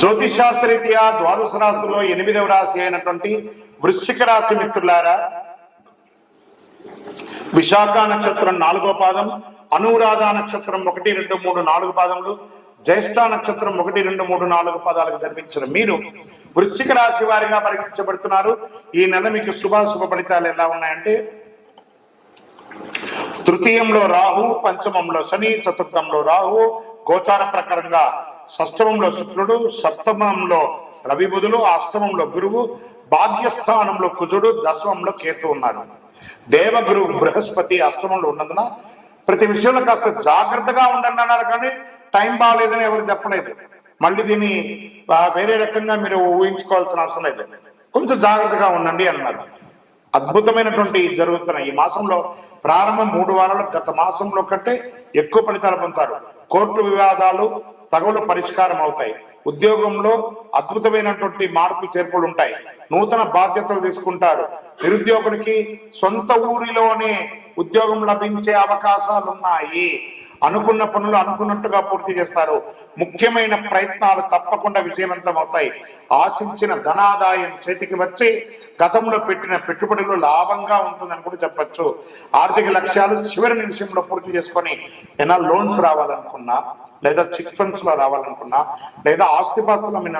జ్యోతిషాస్త్రరీత్యా ద్వాదశ రాశుల్లో ఎనిమిదవ రాశి అయినటువంటి వృశ్చిక రాశి మిత్రులారా విశాఖ నక్షత్రం నాలుగో పాదం అనురాధ నక్షత్రం ఒకటి రెండు మూడు నాలుగు పాదములు జ్యేష్ఠ నక్షత్రం ఒకటి రెండు మూడు నాలుగు పాదాలకు జన్మించిన మీరు వృశ్చిక రాశి వారిగా పరిగణించబడుతున్నారు. ఈ నెల మీకు శుభాశుభ ఫలితాలు ఎలా ఉన్నాయంటే తృతీయంలో రాహు పంచమంలో శని చతుర్థంలో రాహు గోచార ప్రకారంగా షష్టమంలో శుక్రుడు సప్తమంలో రవి బుధులు అష్టమంలో గురువు భాగ్యస్థానంలో కుజుడు దశమంలో కేతు ఉన్నారు. దేవగురు బృహస్పతి అష్టమంలో ఉన్నందున ప్రతి విషయంలో కాస్త జాగ్రత్తగా ఉండండి అన్నారు కానీ టైం బాగాలేదని ఎవరు చెప్పలేదు. మళ్ళీ దీన్ని వేరే రకంగా మీరు ఊహించుకోవాల్సిన అవసరం లేదు. కొంచెం జాగ్రత్తగా ఉండండి అన్నారు. అద్భుతమైనటువంటి జరుగుతున్న ఈ మాసంలో ప్రారంభం మూడు వారాలు గత మాసంలో కంటే ఎక్కువ ఫలితాలు పొందుతారు. కోర్టు వివాదాలు తగులు పరిష్కారం అవుతాయి. ఉద్యోగంలో అద్భుతమైనటువంటి మార్పు చేర్పులు ఉంటాయి. నూతన బాధ్యతలు తీసుకుంటారు. నిరుద్యోగుడికి సొంత ఊరిలోనే ఉద్యోగం లభించే అవకాశాలు ఉన్నాయి అనుకున్న పనులు అనుకున్నట్టుగా పూర్తి చేస్తారు. ముఖ్యమైన ప్రయత్నాలు తప్పకుండా విజయవంతం అవుతాయి ఆశించిన ధనాదాయం చేతికి వచ్చి గతంలో పెట్టిన పెట్టుబడులు లాభంగా ఉంటుందని కూడా చెప్పచ్చు. ఆర్థిక లక్ష్యాలు చివరి నిమిషంలో పూర్తి చేసుకొని ఏమైనా లోన్స్ రావాలనుకున్నా లేదా చిట్ ఫండ్స్లో రావాలనుకున్నా లేదా ఆస్తిపాస్తుల మీద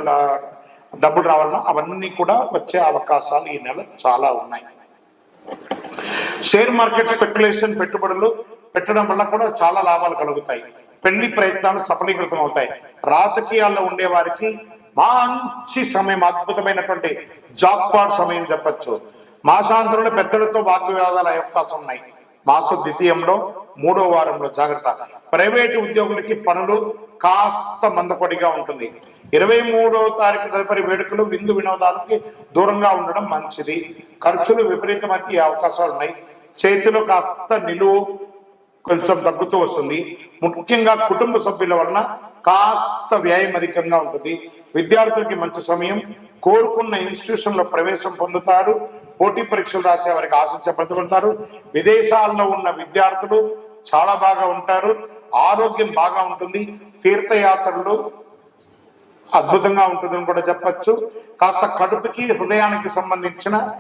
డబ్బులు రావాలన్నా అవన్నీ కూడా వచ్చే అవకాశాలు ఈ నెల చాలా ఉన్నాయి. షేర్ మార్కెట్ స్పెక్యులేషన్ పెట్టుబడులు పెట్టడం వల్ల కూడా చాలా లాభాలు కలుగుతాయి. పెళ్ళి ప్రయత్నాలు సఫలీకృతం అవుతాయి రాజకీయాల్లో ఉండే వారికి మంచి సమయం అద్భుతమైనటువంటి జాక్పాట్ సమయం చెప్పొచ్చు. మాసాంతరంలో పెద్దలతో వాగ్వివాదాలు అవకాశం ఉన్నాయి. మాస ద్వితీయంలో మూడో వారంలో జాగ్రత్త. ప్రైవేటు ఉద్యోగులకి పనులు కాస్త మందపడిగా ఉంటుంది. ఇరవై మూడో తారీఖు తదుపరి వేడుకలు విందు వినోదాలకి దూరంగా ఉండడం మంచిది. ఖర్చులు విపరీతమైన అవకాశాలు ఉన్నాయి. చేతిలో కాస్త నిలువు కొంచెం తగ్గుతూ వస్తుంది. ముఖ్యంగా కుటుంబ సభ్యుల వలన కాస్త వ్యయం అధికంగా ఉంటుంది. విద్యార్థులకి మంచి సమయం కోరుకున్న ఇన్స్టిట్యూషన్లో ప్రవేశం పొందుతారు. పోటీ పరీక్షలు రాసే వారికి ఆశించబడుతుంటారు విదేశాల్లో ఉన్న విద్యార్థులు చాలా బాగా ఉంటారు. ఆరోగ్యం బాగా ఉంటుంది. తీర్థయాత్రలు అద్భుతంగా ఉంటుందని కూడా చెప్పచ్చు. కాస్త కడుపుకి హృదయానికి సంబంధించిన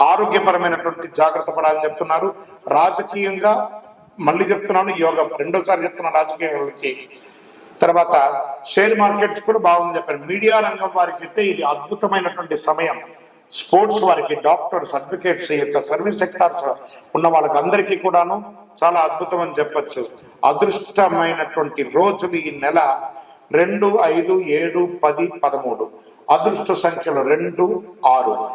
ఆరోగ్యపరమైనటువంటి జాగ్రత్త పడాలని చెప్తున్నారు. రాజకీయంగా మళ్ళీ చెప్తున్నాను యోగం రెండోసారి చెప్తున్నాను రాజకీయాలకి. తర్వాత షేర్ మార్కెట్స్ కూడా బాగుంది చెప్పారు. మీడియా రంగం వారికి అయితే ఇది అద్భుతమైనటువంటి సమయం. స్పోర్ట్స్ వారికి డాక్టర్స్ అడ్వకేట్స్ యొక్క సర్వీస్ సెక్టార్స్ ఉన్న వాళ్ళకి అందరికీ కూడాను చాలా అద్భుతం అని చెప్పొచ్చు. అదృష్టమైనటువంటి రోజులు ఈ నెల రెండు ఐదు ఏడు పది పదమూడు. అదృష్ట సంఖ్యలు రెండు ఆరు.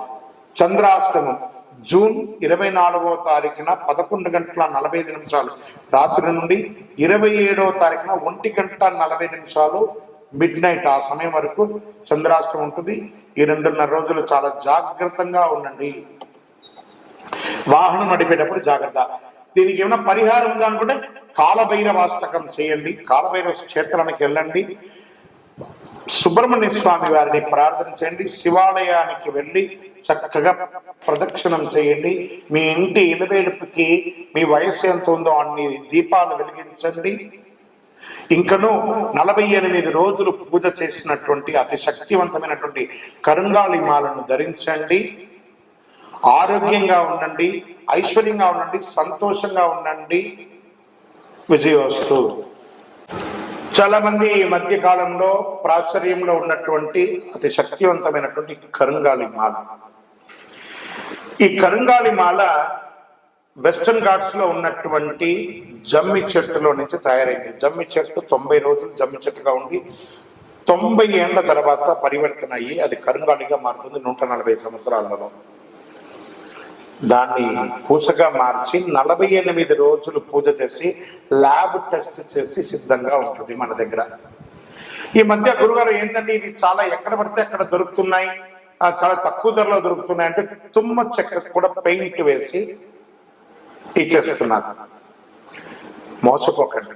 చంద్రాస్తమం జూన్ ఇరవై నాలుగవ తారీఖున పదకొండు గంటల నలభై ఐదు నిమిషాలు. రాత్రి నుండి ఇరవై ఏడవ తారీఖున ఒంటి గంట నలభై నిమిషాలు మిడ్ నైట్ ఆ సమయం వరకు చంద్రాష్టం ఉంటుంది. ఈ రెండున్నర రోజులు చాలా జాగ్రత్తగా ఉండండి. వాహనం నడిపేటప్పుడు జాగ్రత్త. దీనికి ఏమైనా పరిహారం ఉందా అనుకుంటే కాలభైరవాష్టకం చేయండి. కాలభైరవ క్షేత్రానికి వెళ్ళండి. సుబ్రహ్మణ్య స్వామి వారిని ప్రార్థన చేయండి. శివాలయానికి వెళ్ళి చక్కగా ప్రదక్షిణం చేయండి. మీ ఇంటి ఇలవేలుపుకి మీ వయస్సు ఎంత ఉందో అన్ని దీపాలు వెలిగించండి. ఇంకను నలభై ఎనిమిది రోజులు పూజ చేసినటువంటి అతి శక్తివంతమైనటువంటి కరుంగాళి మాలను ధరించండి. ఆరోగ్యంగా ఉండండి ఐశ్వర్యంగా ఉండండి సంతోషంగా ఉండండి. విజయోస్తు. చాలా మంది ఈ మధ్య కాలంలో ప్రాచుర్యంలో ఉన్నటువంటి అతి శక్తివంతమైనటువంటి కరుంగాలి మాల. ఈ కరుంగాలి మాల వెస్టర్న్ ఘాట్స్లో ఉన్నటువంటి జమ్మి చెట్టులో నుంచి తయారైంది. జమ్మి చెట్టు తొంభై రోజులు జమ్మి చెట్టుగా ఉండి తొంభై ఏళ్ళ తర్వాత పరివర్తన అయ్యి అది కరుంగాలిగా మారుతుంది నూట నలభై సంవత్సరాలలో. దాన్ని పూసగా మార్చి నలభై ఎనిమిది రోజులు పూజ చేసి ల్యాబ్ టెస్ట్ చేసి సిద్ధంగా ఉంటుంది మన దగ్గర. ఈ మధ్య గురుగారు ఏంటంటే ఇది చాలా ఎక్కడ పడితే అక్కడ దొరుకుతున్నాయి చాలా తక్కువ ధరలో దొరుకుతున్నాయి అంటే తుమ్మ చెక్క కూడా పెయింట్ వేసి ఇచ్చేస్తున్నారు. మోసపోకండి.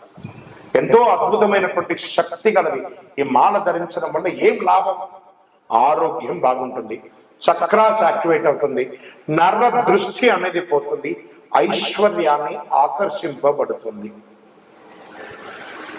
ఎంతో అద్భుతమైనటువంటి శక్తి కలది ఈ మాల ధరించడం వల్ల ఏం లాభం? ఆరోగ్యం బాగుంటుంది. చక్రాస్ యాక్టివేట్ అవుతుంది. నర్ర దృష్టి అనేది పోతుంది. ఐశ్వర్యాన్ని ఆకర్షింపబడుతుంది.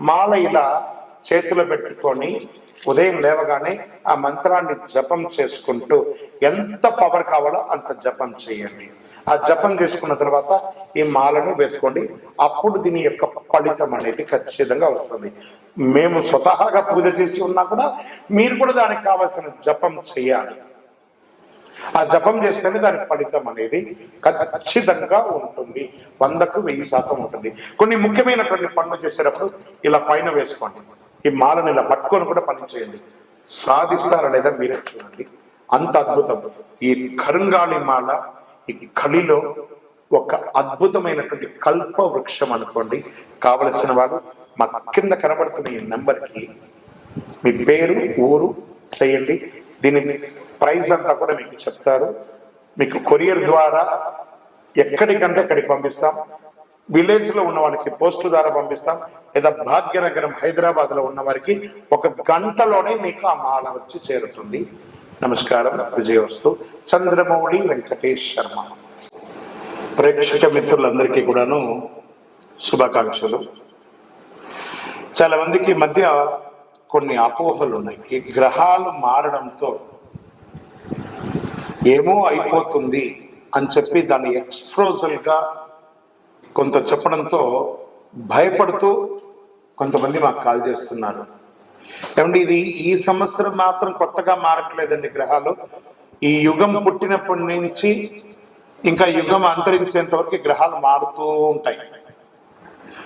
మాల ఇలా చేతిలో పెట్టుకొని ఉదయం లేవగానే ఆ మంత్రాన్ని జపం చేసుకుంటూ ఎంత పవర్ కావాలో అంత జపం చేయండి. ఆ జపం చేసుకున్న తర్వాత ఈ మాలను వేసుకోండి. అప్పుడు దీని యొక్క ఫలితం అనేది ఖచ్చితంగా వస్తుంది. మేము స్వతహాగా పూజ చేసి ఉన్నా కూడా మీరు కూడా దానికి కావాల్సిన జపం చేయాలి. ఆ జపం చేస్తేనే దాని ఫలితం అనేది ఖచ్చితంగా ఉంటుంది. వందకు వెయ్యి శాతం ఉంటుంది. కొన్ని ముఖ్యమైనటువంటి పనులు చేసేటప్పుడు ఇలా పైన వేసుకోండి. ఈ మాలను ఇలా పట్టుకొని కూడా పని చేయండి. సాధిస్తారా లేదా మీరే చూడండి. అంత అద్భుతం. ఈ కరుంగాళి మాల ఈ కలిలో ఒక అద్భుతమైనటువంటి కల్ప వృక్షం అనుకోండి. కావలసిన వారు మా కింద కనబడుతున్న ఈ నెంబర్కి మీ పేరు ఊరు చేయండి. దీని ప్రైస్ అంతా కూడా మీకు చెప్తారు. మీకు కొరియర్ ద్వారా ఎక్కడికంటే అక్కడికి పంపిస్తాం. విలేజ్లో ఉన్న వాళ్ళకి పోస్ట్ ద్వారా పంపిస్తాం. లేదా భాగ్యనగరం హైదరాబాద్లో ఉన్న వారికి ఒక గంటలోనే మీకు ఆ మాల వచ్చి చేరుతుంది. నమస్కారం. విజయవస్తు. చంద్రమౌళి వెంకటేష్ శర్మ. ప్రేక్షక మిత్రులందరికీ కూడాను శుభాకాంక్షలు. చాలా మందికి మధ్య కొన్ని అపోహలు ఉన్నాయి ఈ గ్రహాలు మారడంతో ఏమో అయిపోతుంది అని చెప్పి దాన్ని ఎక్స్ప్రోజల్గా కొంత చెప్పడంతో భయపడుతూ కొంతమంది మాకు కాల్ చేస్తున్నారు. ఏమండి ఇది ఈ సంవత్సరం మాత్రం కొత్తగా మారట్లేదండి గ్రహాలు. ఈ యుగం పుట్టినప్పటి నుంచి ఇంకా యుగం అంతరించేంత వరకు గ్రహాలు మారుతూ ఉంటాయి.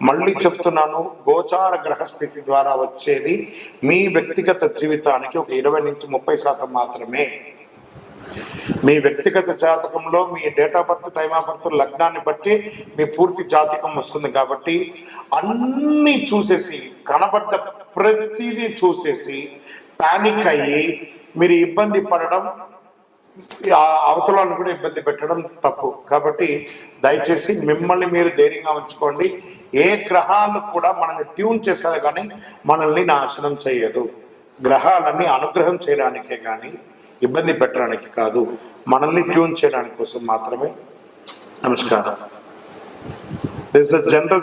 మళ్ళీ చెప్తున్నాను గోచార గ్రహస్థితి ద్వారా వచ్చేది మీ వ్యక్తిగత జీవితానికి ఒక ఇరవై నుంచి ముప్పై శాతం మాత్రమే. మీ వ్యక్తిగత జాతకంలో మీ date of birth time of birth లగ్నాన్ని బట్టి మీ పూర్తి జాతకం వస్తుంది కాబట్టి అన్ని చూసేసి కనబడ్డ ప్రతిదీ చూసేసి పానిక్ అయ్యి మీరు ఇబ్బంది పడడం అవతలను కూడా ఇబ్బంది పెట్టడం తప్పు. కాబట్టి దయచేసి మిమ్మల్ని మీరు ధైర్యంగా ఉంచుకోండి. ఏ గ్రహాలు కూడా మనల్ని ట్యూన్ చేసేది కానీ మనల్ని నాశనం చేయదు. గ్రహాలన్నీ అనుగ్రహం చేయడానికే కానీ ఇబ్బంది పెట్టడానికి కాదు. మనల్ని ట్యూన్ చేయడానికి కోసం మాత్రమే. నమస్కారం. This general